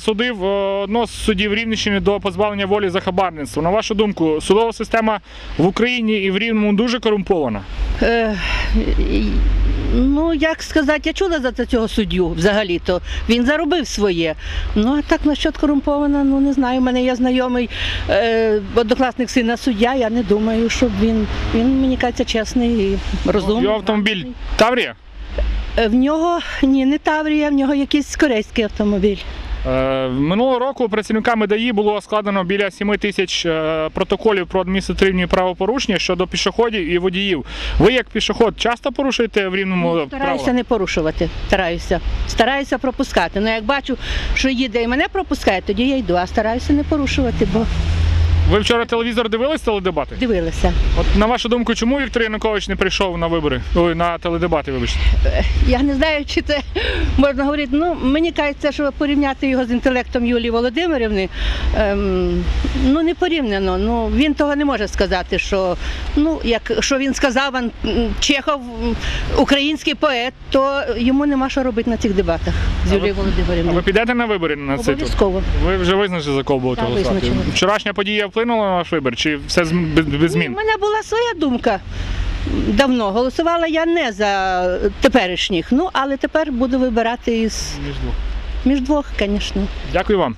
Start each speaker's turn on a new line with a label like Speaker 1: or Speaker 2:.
Speaker 1: Судив е, одного з суддів Рівненщини до позбавлення волі за хабарництво. На вашу думку, судова система в Україні і в Рівному дуже корумпована.
Speaker 2: Е, ну, як сказати, я чула за цього суддю взагалі-то. Він заробив своє. Ну, а так насчет корумпована, ну не знаю. У мене є знайомий е, однокласник сина суддя. Я не думаю, щоб він. Він, мені кажеться, чесний і розумний.
Speaker 1: Його автомобіль Таврія.
Speaker 2: Е, В нього ні, не Таврія, в нього якийсь корейський автомобіль.
Speaker 1: Е, Минулого року працівниками ДАІ було складено біля 7 тисяч е, протоколів про адміністративні правопорушення щодо пішоходів і водіїв. Ви як пішоход часто порушуєте в рівному
Speaker 2: Ну, Стараюся не порушувати. Стараюся. Стараюся пропускати. Ну як бачу, що їде і мене пропускає, тоді я йду, а стараюся не порушувати, бо
Speaker 1: Ви вчора телевізор дивились теледебати?
Speaker 2: дивилася.
Speaker 1: От на вашу думку, чому Віктор Янукович не прийшов на вибори? Ой, на теледебати, вибачте.
Speaker 2: Я не знаю, чи це можна говорити. Ну, мені кажеться, що порівняти його з інтелектом Юлії Володимирівни, ем, ну не порівняно. Ну він того не може сказати, що ну як що він сказав Чехов, український поет, то йому нема що робити на цих дебатах з Юлією
Speaker 1: А ви підете на вибори на цей?
Speaker 2: Обов'язково.
Speaker 1: Ви вже визначили за кого будете голосувати? Вчорашня подія вплинула на ваш вибір? Чи все з- без, без
Speaker 2: У мене була своя думка. Давно голосувала я не за теперішніх, ну але тепер буду вибирати із між двох, звісно.
Speaker 1: Дякую вам.